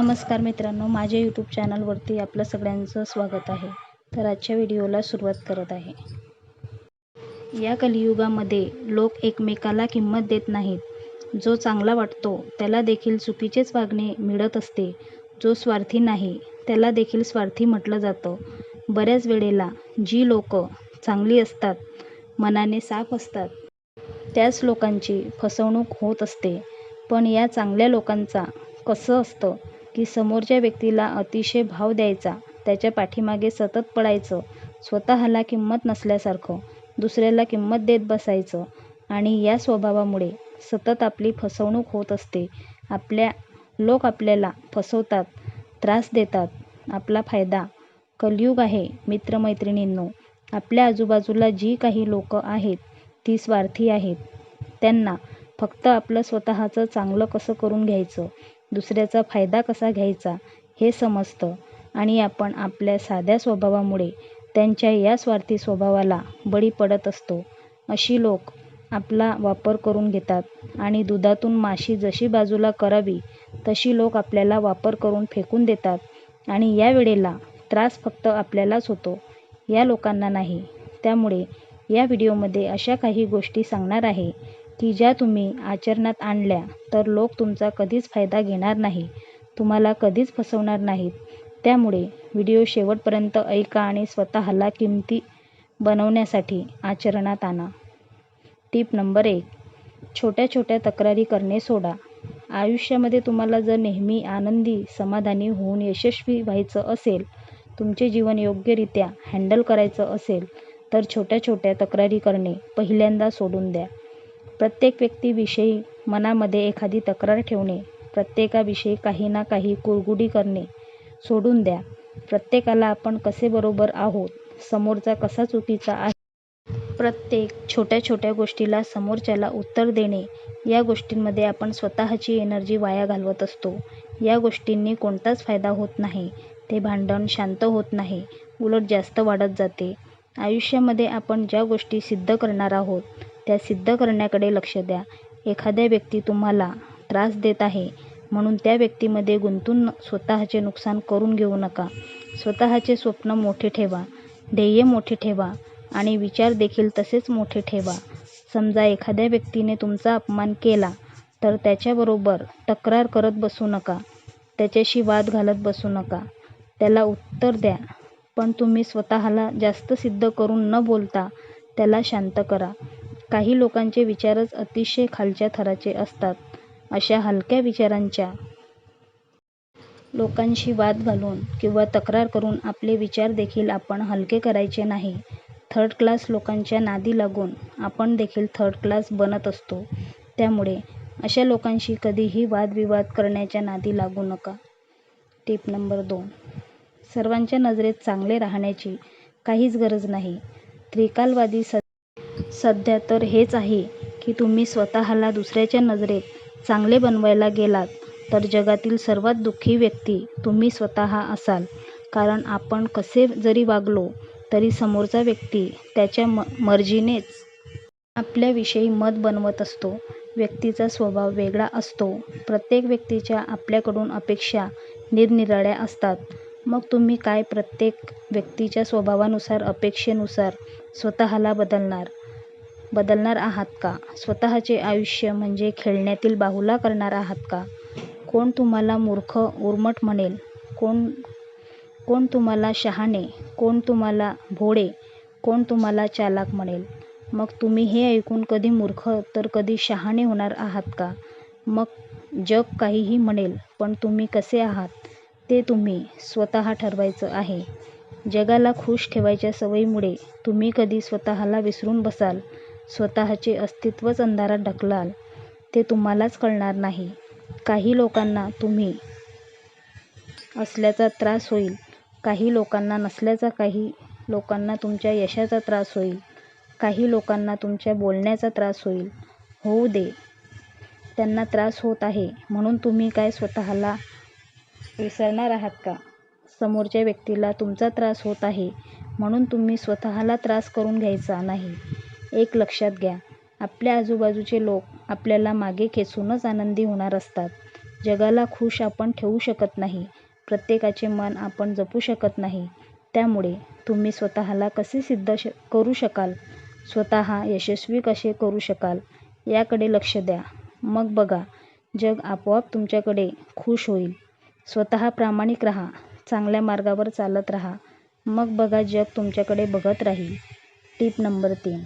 नमस्कार मित्रांनो माझ्या यूट्यूब चॅनलवरती आपलं सगळ्यांचं स्वागत आहे. तर आजच्या व्हिडिओला सुरुवात करत आहे. या कलियुगामध्ये लोक एकमेकाला किंमत देत नाहीत. जो चांगला वाटतो त्याला देखील चुकीचेच वागणे मिळत असते. जो स्वार्थी नाही त्याला देखील स्वार्थी म्हटलं जातं. बऱ्याच वेळेला जी लोक चांगली असतात मनाने साफ असतात त्याच लोकांची फसवणूक होत असते. पण या चांगल्या लोकांचा कसं असतं? की समोरच्या व्यक्तीला अतिशय भाव द्यायचा त्याच्या पाठीमागे सतत पळायचं स्वतःला किंमत नसल्यासारखं दुसऱ्याला किंमत देत बसायचं आणि या स्वभावामुळे सतत आपली फसवणूक होत असते. आपल्या लोक आपल्याला फसवतात त्रास देतात. आपला फायदा कलियुग आहे मित्रमैत्रिणींनो. आपल्या आजूबाजूला जी काही लोक आहेत ती स्वार्थी आहेत. त्यांना फक्त आपलं स्वतःचं चांगलं कसं करून घ्यायचं दुसऱ्याचा फायदा कसा घ्यायचा हे समजतं आणि आपण आपल्या साध्या स्वभावामुळे त्यांच्या या स्वार्थी स्वभावाला बळी पडत असतो. अशी लोक आपला वापर करून घेतात आणि दुधातून माशी जशी बाजूला करावी तशी लोक आपल्याला वापर करून फेकून देतात आणि या वेळेला त्रास फक्त आपल्यालाच होतो या लोकांना नाही. त्यामुळे या व्हिडिओमध्ये अशा काही गोष्टी सांगणार आहे. की ज्या तुम्ही आचरणात आणल्या तर लोक तुमचा कधीच फायदा घेणार नाही तुम्हाला कधीच फसवणार नाहीत. त्यामुळे व्हिडिओ शेवटपर्यंत ऐका आणि स्वतःला किमती बनवण्यासाठी आचरणात आणा. टीप नंबर एक छोट्या छोट्या तक्रारी करणे सोडा. आयुष्यामध्ये तुम्हाला जर नेहमी आनंदी समाधानी होऊन यशस्वी व्हायचं असेल तुमचे जीवन योग्यरित्या हँडल करायचं असेल तर छोट्या छोट्या तक्रारी करणे पहिल्यांदा सोडून द्या. प्रत्येक व्यक्तीविषयी मनामध्ये एखादी तक्रार ठेवणे प्रत्येकाविषयी काही ना काही कुरगुडी करणे सोडून द्या. प्रत्येकाला आपण कसे बरोबर आहोत समोरचा कसा चुकीचा आहे? प्रत्येक छोट्या छोट्या गोष्टीला समोरच्याला उत्तर देणे या गोष्टींमध्ये आपण स्वतःची एनर्जी वाया घालवत असतो. या गोष्टींनी कोणताच फायदा होत नाही. ते भांडण शांत होत नाही. उलट जास्त वाढत जाते. आयुष्यामध्ये आपण ज्या गोष्टी सिद्ध करणार आहोत त्या सिद्ध करण्याकडे लक्ष द्या. एखाद्या व्यक्ती तुम्हाला त्रास देत आहे म्हणून त्या व्यक्तीमध्ये गुंतून स्वतःचे नुकसान करून घेऊ नका. स्वतःचे स्वप्न मोठे ठेवा ध्येय मोठे ठेवा आणि विचार देखील तसेच मोठे ठेवा. समजा एखाद्या व्यक्तीने तुमचा अपमान केला तर त्याच्याबरोबर तक्रार करत बसू नका. त्याच्याशी वाद घालत बसू नका. त्याला उत्तर द्या पण तुम्ही स्वतःला जास्त सिद्ध करून न बोलता त्याला शांत करा. काही लोकांचे विचारच अतिशय खालच्या थराचे असतात अशा हलक्या विचारांच्या. लोकांशी वाद घालून किंवा तक्रार करून आपले विचार देखील आपण हलके करायचे नाही. थर्ड क्लास लोकांच्या नादी लागून आपण देखील थर्ड क्लास बनत असतो. त्यामुळे अशा लोकांशी कधीही वादविवाद करण्याच्या नादी लागू नका. टीप नंबर दोन. सर्वांच्या नजरेत चांगले राहण्याची काहीच गरज नाही. त्रिकालवादी स सध्या तर हेच आहे की तुम्ही स्वतःला दुसऱ्याच्या नजरेत चांगले बनवायला गेलात तर जगातील सर्वात दुःखी व्यक्ती तुम्ही स्वतः असाल. कारण आपण कसे जरी वागलो तरी समोरचा व्यक्ती त्याच्या म मर्जीनेच आपल्याविषयी मत बनवत असतो. व्यक्तीचा स्वभाव वेगळा असतो. प्रत्येक व्यक्तीच्या आपल्याकडून अपेक्षा निरनिराळ्या असतात. मग तुम्ही काय प्रत्येक व्यक्तीच्या स्वभावानुसार अपेक्षेनुसार स्वतःला बदलणार? बदलणार आहात का? स्वतःचे आयुष्य म्हणजे खेळण्यातील बाहुला करणार आहात का? कोण तुम्हाला मूर्ख उर्मट म्हणेल? कोण कोण तुम्हाला शहाणे? कोण तुम्हाला भोळे? कोण तुम्हाला चालाक म्हणेल? मग तुम्ही हे ऐकून कधी मूर्ख तर कधी शहाणे होणार आहात का? मग जग काहीही म्हणेल पण तुम्ही कसे आहात? ते तुम्ही स्वतः ठरवायचं आहे. जगाला खुश ठेवायच्या सवयीमुळे तुम्ही कधी स्वतःला विसरून बसाल? स्वतःचे अस्तित्वच अंधारात ढकलाल ते तुम्हालाच कळणार नाही. काही लोकांना तुम्ही असल्याचा त्रास होईल काही लोकांना नसल्याचा काही लोकांना तुमच्या यशाचा त्रास होईल काही लोकांना तुमच्या बोलण्याचा त्रास होईल. होऊ दे त्यांना त्रास होत आहे म्हणून तुम्ही काय स्वतःला विसरणार आहात का? समोरच्या व्यक्तीला तुमचा त्रास होत आहे म्हणून तुम्ही स्वतःला त्रास करून घ्यायचा नाही. एक लक्षात घ्या. आपल्या आजूबाजूचे लोक आपल्याला मागे खेचूनच आनंदी होणार असतात. जगाला खुश आपण ठेवू शकत नाही. प्रत्येकाचे मन आपण जपू शकत नाही. त्यामुळे तुम्ही स्वतःला कसे सिद्ध श करू शकाल? स्वतः यशस्वी कसे करू शकाल? याकडे लक्ष द्या. मग बघा जग आपोआप तुमच्याकडे खुश होईल. स्वतः प्रामाणिक राहा. चांगल्या मार्गावर चालत राहा. मग बघा जग तुमच्याकडे बघत राहील. टीप नंबर तीन.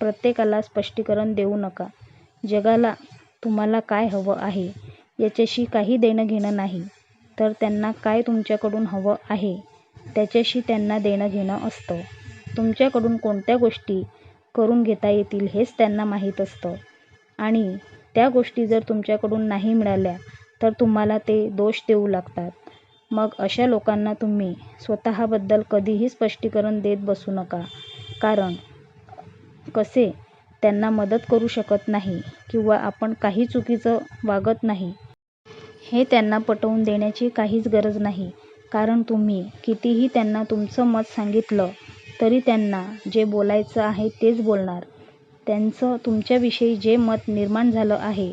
प्रत्येकाला स्पष्टीकरण देऊ नका. जगाला तुम्हाला काय हवं आहे याच्याशी काही देणं घेणं नाही. तर त्यांना काय तुमच्याकडून हवं आहे त्याच्याशी त्यांना देणं घेणं असतं. तुमच्याकडून कोणत्या गोष्टी करून घेता येतील हेच त्यांना माहीत असतं. आणि त्या गोष्टी जर तुमच्याकडून नाही मिळाल्या तर तुम्हाला ते दोष देऊ लागतात. मग अशा लोकांना तुम्ही स्वतःबद्दल कधीही स्पष्टीकरण देत बसू नका. कारण कसे? त्यांना मदत करू शकत नाही किंवा आपण काही चुकीचं वागत नाही. हे त्यांना पटवून देण्याची काहीच गरज नाही. कारण तुम्ही कितीही त्यांना तुमचं मत सांगितलं तरी त्यांना जे बोलायचं आहे तेच बोलणार. त्यांचं तुमच्याविषयी जे मत निर्माण झालं आहे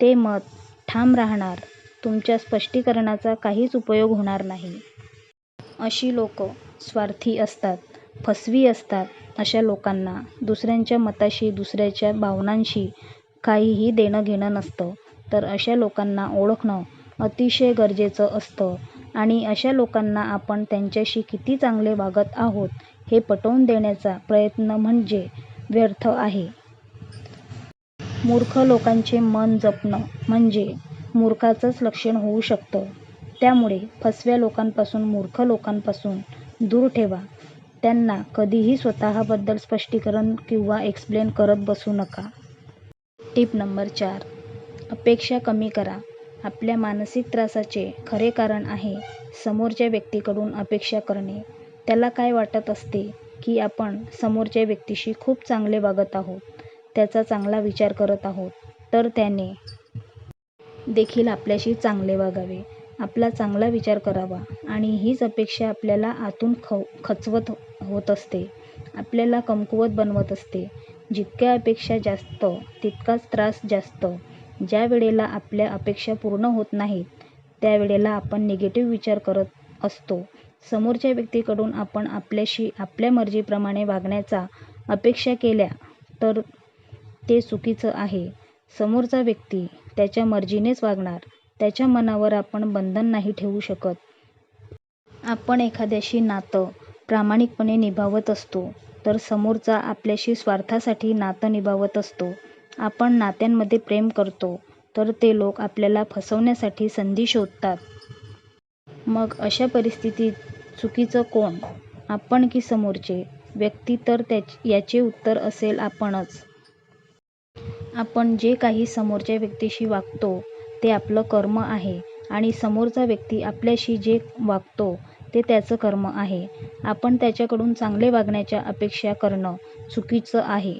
ते मत ठाम राहणार. तुमच्या स्पष्टीकरणाचा काहीच उपयोग होणार नाही. अशी लोक स्वार्थी असतात. फसवी असतात अशा लोकांना. दुसऱ्यांच्या मताशी दुसऱ्याच्या भावनांशी काहीही देणं घेणं नसतं. तर अशा लोकांना ओळखणं अतिशय गरजेचं असतं. आणि अशा लोकांना आपण त्यांच्याशी किती चांगले वागत आहोत हे पटवून देण्याचा प्रयत्न म्हणजे व्यर्थ आहे. मूर्ख लोकांचे मन जपणं म्हणजे मूर्खाचंच लक्षण होऊ शकतं. त्यामुळे फसव्या लोकांपासून मूर्ख लोकांपासून दूर ठेवा. त्यांना कधीही स्वतःबद्दल स्पष्टीकरण किंवा एक्सप्लेन करत बसू नका. टिप नंबर चार. अपेक्षा कमी करा. आपल्या मानसिक त्रासाचे खरे कारण आहे समोरच्या व्यक्तीकडून अपेक्षा करणे. त्याला काय वाटत असते की आपण समोरच्या व्यक्तीशी खूप चांगले वागत आहोत त्याचा चांगला विचार करत आहोत तर त्याने देखील आपल्याशी चांगले वागावे. आपला चांगला विचार करावा. आणि हीच अपेक्षा आपल्याला आतून ख खचवत होत असते. आपल्याला कमकुवत बनवत असते. जितक्या अपेक्षा जास्त तितकाच त्रास जास्त. ज्या वेळेला आपल्या अपेक्षा पूर्ण होत नाहीत त्यावेळेला आपण निगेटिव्ह विचार करत असतो. समोरच्या व्यक्तीकडून आपण आपल्याशी आपल्या मर्जीप्रमाणे वागण्याचा अपेक्षा केल्या तर ते चुकीचं आहे. समोरचा व्यक्ती त्याच्या मर्जीनेच वागणार. त्याच्या मनावर आपण बंधन नाही ठेवू शकत. आपण एखाद्याशी नातं प्रामाणिकपणे निभावत असतो तर समोरचा आपल्याशी स्वार्थासाठी नातं निभावत असतो. आपण नात्यांमध्ये प्रेम करतो तर ते लोक आपल्याला फसवण्यासाठी संधी शोधतात. मग अशा परिस्थितीत चुकीचं कोण? आपण की समोरचे? व्यक्ती तर त्या याचे उत्तर असेल आपणच. आपण जे काही समोरच्या व्यक्तीशी वागतो ते आपलं कर्म आहे. आणि समोरचा व्यक्ती आपल्याशी जे वागतो ते त्याचं कर्म आहे. आपण त्याच्याकडून चांगले वागण्याच्या अपेक्षा करणं चुकीचं आहे.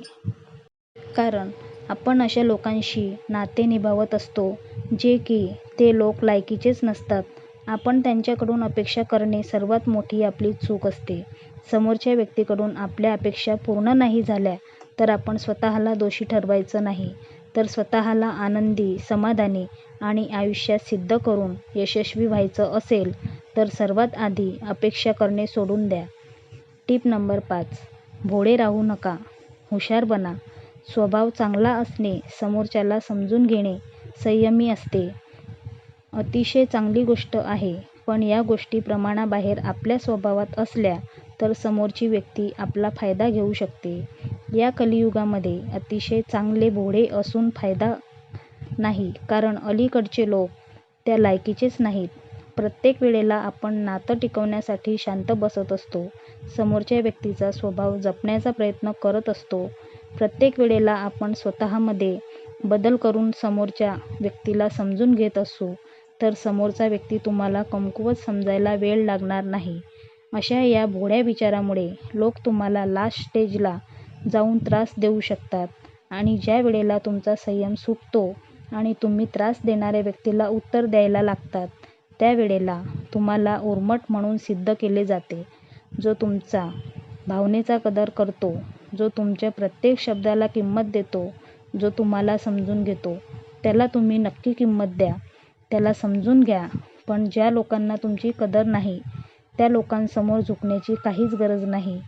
कारण आपण अशा लोकांशी नाते निभावत असतो जे की ते लोक लायकीचेच नसतात. आपण त्यांच्याकडून अपेक्षा करणे सर्वात मोठी आपली चूक असते. समोरच्या व्यक्तीकडून आपल्या अपेक्षा पूर्ण नाही झाल्या तर आपण स्वतःला दोषी ठरवायचं नाही. तर स्वतःला आनंदी समाधानी आणि आयुष्यात सिद्ध करून यशस्वी व्हायचं असेल तर सर्वात आधी अपेक्षा करणे सोडून द्या. टीप नंबर पाच भोळे राहू नका. हुशार बना. स्वभाव चांगला असणे समोरच्याला समजून घेणे संयमी असते. अतिशय चांगली गोष्ट आहे पण या गोष्टी प्रमाणाबाहेर आपल्या स्वभावात असल्या तर समोरची व्यक्ती आपला फायदा घेऊ शकते. या कलियुगामध्ये अतिशय चांगले भोळे असून फायदा नाही कारण अलीकडचे लोक त्या लायकीचेच नाहीत. प्रत्येक वेळेला आपण नातं टिकवण्यासाठी शांत बसत असतो समोरच्या व्यक्तीचा स्वभाव जपण्याचा प्रयत्न करत असतो. प्रत्येक वेळेला आपण स्वतःमध्ये बदल करून समोरच्या व्यक्तीला समजून घेत असू तर समोरचा व्यक्ती तुम्हाला कमकुवत समजायला वेळ लागणार नाही. अशा या भोळ्या विचारामुळे लोक तुम्हाला लास्ट स्टेजला जाऊन त्रास देऊ शकतात. आणि ज्या वेळेला तुमचा संयम सुटतो आणि तुम्ही त्रास देणाऱ्या व्यक्तीला उत्तर द्यायला लागतात त्यावेळेला तुम्हाला उर्मट म्हणून सिद्ध केले जाते. जो तुमचा भावनेचा कदर करतो जो तुमच्या प्रत्येक शब्दाला किंमत देतो जो तुम्हाला समजून घेतो त्याला तुम्ही नक्की किंमत द्या. त्याला समजून घ्या पण ज्या लोकांना तुमची कदर नाही त्या लोकांसमोर झुकण्याची काहीच गरज नाही.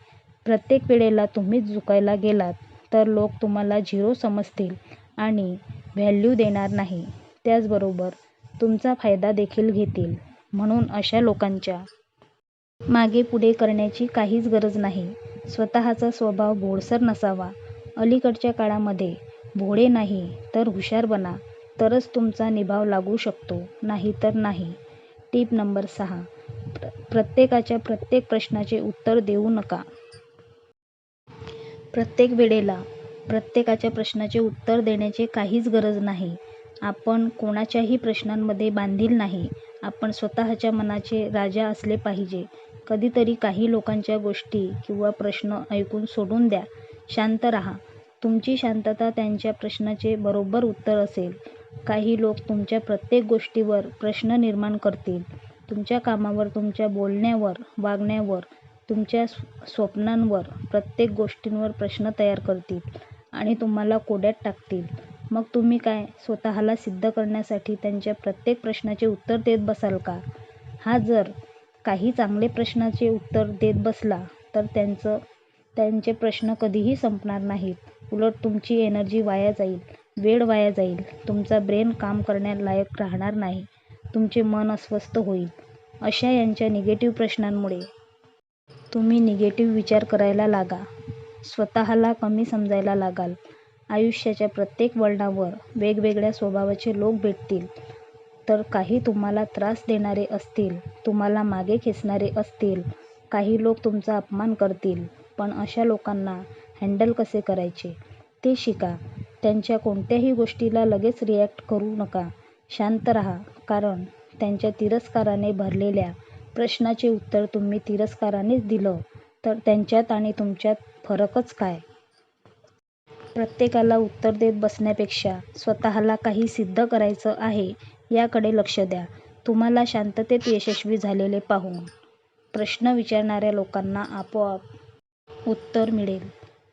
प्रत्येक वेळेला तुम्हीच झुकायला गेलात तर लोक तुम्हाला झिरो समजतील आणि व्हॅल्यू देणार नाही. त्याचबरोबर तुमचा फायदा देखील घेतील म्हणून अशा लोकांच्या मागे पुढे करण्याची काहीच गरज नाही. स्वतःचा स्वभाव भोळसर नसावा. अलीकडच्या काळामध्ये भोळे नाही तर हुशार बना तरच तुमचा निभाव लागू शकतो नाहीतर नाही. टीप नंबर सहा. प्र प्रत्येकाच्या प्रत्येक प्रश्नाचे उत्तर देऊ नका. प्रत्येक वेळेला प्रत्येकाच्या प्रश्नाचे उत्तर देण्याची काहीच गरज नाही. आपण कोणाच्याही प्रश्नांमध्ये बांधील नाही. आपण स्वतःच्या मनाचे राजा असले पाहिजे. कधीतरी काही लोकांच्या गोष्टी किंवा प्रश्न ऐकून सोडून द्या. शांत राहा. तुमची शांतता त्यांच्या प्रश्नाचे बरोबर उत्तर असेल. काही लोक तुमच्या प्रत्येक गोष्टीवर प्रश्न निर्माण करतील. तुमच्या कामावर तुमच्या बोलण्यावर वागण्यावर तुमच्या स्वप्नांवर प्रत्येक गोष्टींवर प्रश्न तयार करतील आणि तुम्हाला कोड्यात टाकतील. मग तुम्ही काय स्वतःला सिद्ध करण्यासाठी त्यांच्या प्रत्येक प्रश्नाचे उत्तर देत बसाल का? हा जर काही चांगले प्रश्नाचे उत्तर देत बसला तर त्यांचं त्यांचे प्रश्न कधीही संपणार नाहीत. उलट तुमची एनर्जी वाया जाईल वेळ वाया जाईल. तुमचा ब्रेन काम करण्यालायक राहणार नाही. तुमचे मन अस्वस्थ होईल. अशा यांच्या निगेटिव्ह प्रश्नांमुळे तुम्ही निगेटिव्ह विचार करायला लागा. स्वतःला कमी समजायला लागाल. आयुष्याच्या प्रत्येक वळणावर वेगवेगळ्या स्वभावाचे लोक भेटतील. तर काही तुम्हाला त्रास देणारे असतील तुम्हाला मागे खेचणारे असतील काही लोक तुमचा अपमान करतील. पण अशा लोकांना हँडल कसे करायचे? ते शिका. त्यांच्या कोणत्याही गोष्टीला लगेच रिॲक्ट करू नका. शांत राहा. कारण त्यांच्या तिरस्काराने भरलेल्या प्रश्नाचे उत्तर तुम्ही तिरस्कारानेच दिलं तर त्यांच्यात आणि तुमच्यात फरकच काय? प्रत्येकाला उत्तर देत बसण्यापेक्षा स्वतःला काही सिद्ध करायचं आहे याकडे लक्ष द्या. तुम्हाला शांततेत यशस्वी झालेले पाहून प्रश्न विचारणाऱ्या लोकांना आपोआप उत्तर मिळेल.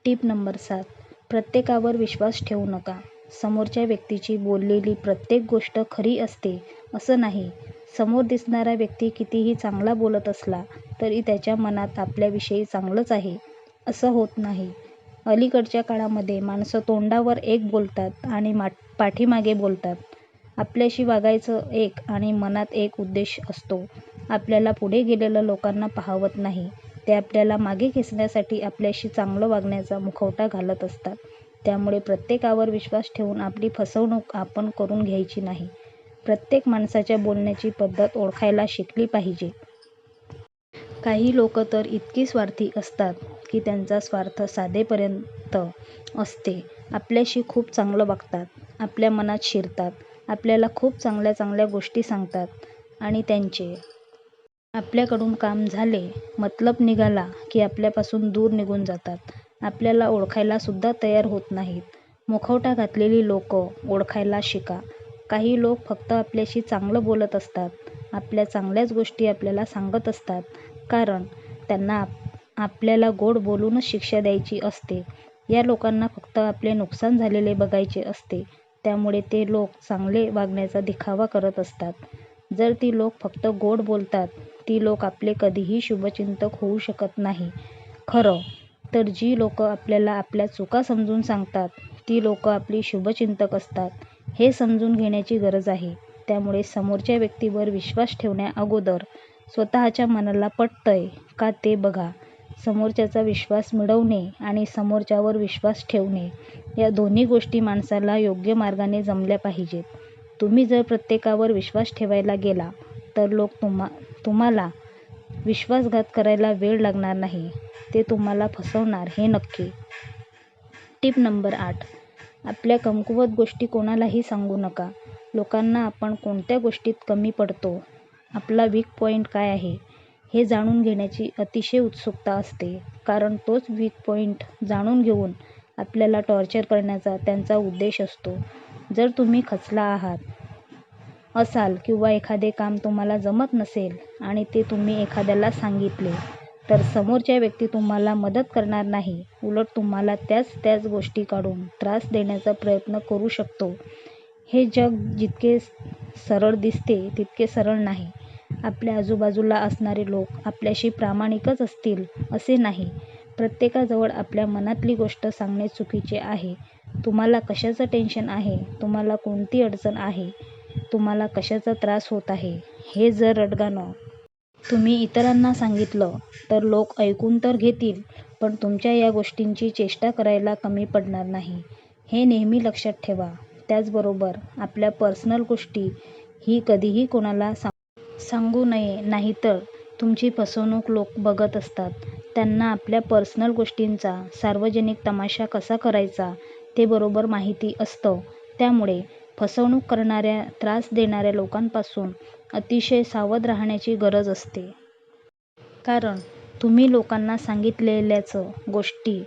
टीप नंबर सात प्रत्येकावर विश्वास ठेवू नका. समोरच्या व्यक्तीची बोललेली प्रत्येक गोष्ट खरी असते असं नाही. समोर दिसणारा व्यक्ती कितीही चांगला बोलत असला तरी त्याच्या मनात आपल्याविषयी चांगलंच आहे. असं होत नाही. अलीकडच्या काळामध्ये माणसं तोंडावर एक बोलतात आणि मा पाठीमागे बोलतात. आपल्याशी वागायचं एक आणि मनात एक उद्देश असतो. आपल्याला पुढे गेलेल्या लोकांना पाहवत नाही. ते आपल्याला मागे खेचण्यासाठी आपल्याशी चांगलं वागण्याचा मुखवटा घालत असतात. त्यामुळे प्रत्येकावर विश्वास ठेवून आपली फसवणूक आपण करून घ्यायची नाही. प्रत्येक माणसाच्या बोलण्याची पद्धत ओळखायला शिकली पाहिजे. काही लोक तर इतकी स्वार्थी असतात की त्यांचा स्वार्थ साधेपर्यंत असते. आपल्याशी खूप चांगलं वागतात आपल्या मनात शिरतात आपल्याला खूप चांगल्या चांगल्या गोष्टी सांगतात आणि त्यांचे आपल्याकडून काम झाले मतलब निघाला की आपल्यापासून दूर निघून जातात. आपल्याला ओळखायला सुद्धा तयार होत नाहीत. मुखवटा घातलेली लोक ओळखायला शिका. काही लोक फक्त आपल्याशी चांगलं बोलत असतात. आपल्या चांगल्याच गोष्टी आपल्याला सांगत असतात. कारण त्यांना आपल्याला गोड बोलूनच शिक्षा द्यायची असते. या लोकांना फक्त आपले नुकसान झालेले बघायचे असते. त्यामुळे ते लोक चांगले वागण्याचा दिखावा करत असतात. जर ती लोक फक्त गोड बोलतात ती लोक आपले कधीही शुभचिंतक होऊ शकत नाही. खरं तर जी लोक आपल्याला आपल्या चुका समजून सांगतात ती लोक आपली शुभचिंतक असतात. हे समजून घेण्याची गरज आहे. त्यामुळे समोरच्या व्यक्तीवर विश्वास ठेवण्या अगोदर स्वतःच्या मनाला पटतंय का ते बघा. समोरच्याचा विश्वास मिळवणे आणि समोरच्यावर विश्वास ठेवणे या दोन्ही गोष्टी माणसाला योग्य मार्गाने जमल्या पाहिजेत. तुम्ही जर प्रत्येकावर विश्वास ठेवायला गेला तर लोक तुम्हा तुम्हाला विश्वासघात करायला वेळ लागणार नाही. ते तुम्हाला फसवणार हे नक्की. टीप नंबर आठ. आपल्या कमकुवत गोष्टी कोणालाही सांगू नका. लोकांना आपण कोणत्या गोष्टीत कमी पडतो? आपला वीक पॉईंट काय आहे? हे जाणून घेण्याची अतिशय उत्सुकता असते. कारण तोच वीक पॉईंट जाणून घेऊन आपल्याला टॉर्चर करण्याचा त्यांचा उद्देश असतो. जर तुम्ही खचला आहात असाल किंवा एखादे काम तुम्हाला जमत नसेल आणि ते तुम्ही एखाद्याला सांगितले तर समोरच्या व्यक्ती तुम्हाला मदत करणार नाही उलट तुम्हाला त्याच त्याच गोष्टी काढून त्रास देण्याचा प्रयत्न करू शकतो हे जग जितके सरळ दिसते तितके सरळ नाही. आपल्या आजूबाजूला असणारे लोक आपल्याशी प्रामाणिकच असतील असे नाही. प्रत्येकाजवळ आपल्या मनातली गोष्ट सांगणे चुकीचे आहे. तुम्हाला कशाचं टेन्शन आहे, तुम्हाला कोणती अडचण आहे, तुम्हाला कशाचा त्रास होत आहे, हे जर रडगाणं तुम्ही इतरांना सांगितलं तर लोक ऐकून तर घेतील पण तुमच्या या गोष्टींची चेष्टा करायला कमी पडणार नाही. हे नेहमी लक्षात ठेवा. त्याचबरोबर आपल्या पर्सनल गोष्टी ही कधीही कोणाला सांगू नये नाहीतर तुमची फसवणूक लोक बघत असतात. त्यांना आपल्या पर्सनल गोष्टींचा सार्वजनिक तमाशा कसा करायचा ते बरोबर माहिती असतं. त्यामुळे फसवणूक करणाऱ्या, त्रास देणाऱ्या लोकांपासून अतिशय सावध राहण्याची गरज असते. कारण तुम्ही लोकांना सांगितलेल्याच गोष्टी,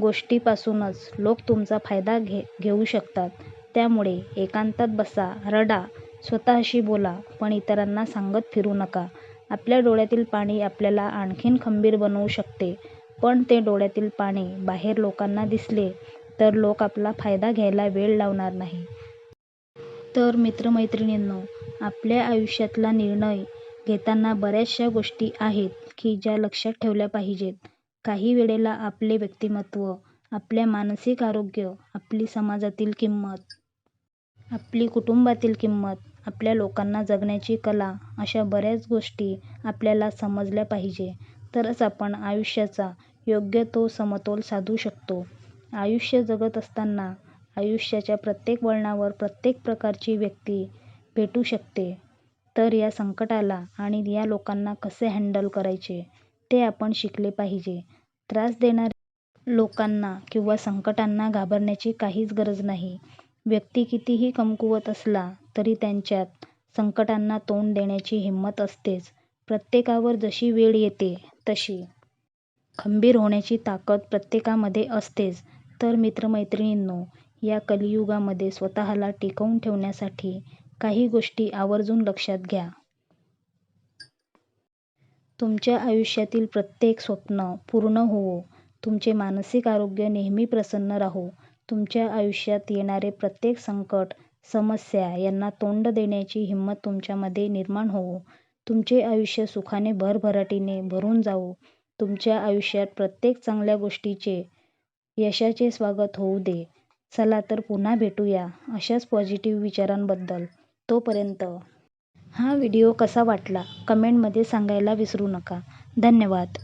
गोष्टींपासूनच लोक तुमचा फायदा घेऊ शकतात. त्यामुळे एकांतात बसा, रडा, स्वतःशी बोला पण इतरांना सांगत फिरू नका. आपल्या डोळ्यातील पाणी आपल्याला आणखीन खंबीर बनवू शकते पण ते डोळ्यातील पाणी बाहेर लोकांना दिसले तर लोक आपला फायदा घ्यायला वेळ लावणार नाही. तर मित्रमैत्रिणींनो आपल्या आयुष्यातला निर्णय घेताना बऱ्याचशा गोष्टी आहेत की ज्या लक्षात ठेवल्या पाहिजेत. काही वेळेला आपले व्यक्तिमत्व, आपले मानसिक आरोग्य, आपली समाजातील किंमत, आपली कुटुंबातील किंमत, आपल्या लोकांना जगण्याची कला अशा बऱ्याच गोष्टी आपल्याला समजल्या पाहिजे. तरच आपण आयुष्याचा योग्य तो समतोल साधू शकतो. आयुष्य जगत असताना आयुष्याच्या प्रत्येक वळणावर प्रत्येक प्रकारची व्यक्ती भेटू शकते. तर या संकटाला आणि या लोकांना कसे हँडल करायचे ते आपण शिकले पाहिजे. त्रास देणाऱ्या लोकांना किंवा संकटांना घाबरण्याची काहीच गरज नाही. व्यक्ती कितीही कमकुवत असला तरी त्यांच्यात संकटांना तोंड देण्याची हिंमत असतेच. प्रत्येकावर जशी वेळ येते तशी खंबीर होण्याची ताकद प्रत्येकामध्ये असतेच. तर मित्रमैत्रिणींनो या कलियुगामध्ये स्वतःला टिकवून ठेवण्यासाठी काही गोष्टी आवर्जून लक्षात घ्या. तुमच्या आयुष्यातील प्रत्येक स्वप्न पूर्ण होवो, तुमचे मानसिक आरोग्य नेहमी प्रसन्न राहो, तुमच्या आयुष्यात येणारे प्रत्येक संकट, समस्या यांना तोंड देण्याची हिंमत तुमच्यामध्ये निर्माण होवो, तुमचे आयुष्य सुखाने भरभराटीने भरून जावो, तुमच्या आयुष्यात प्रत्येक चांगल्या गोष्टीचे, यशाचे स्वागत होऊ दे. चला तर पुन्हा भेटूया अशाच पॉझिटिव्ह विचारांबद्दल. तोपर्यंत हा व्हिडिओ कसा वाटला कमेंटमध्ये सांगायला विसरू नका. धन्यवाद.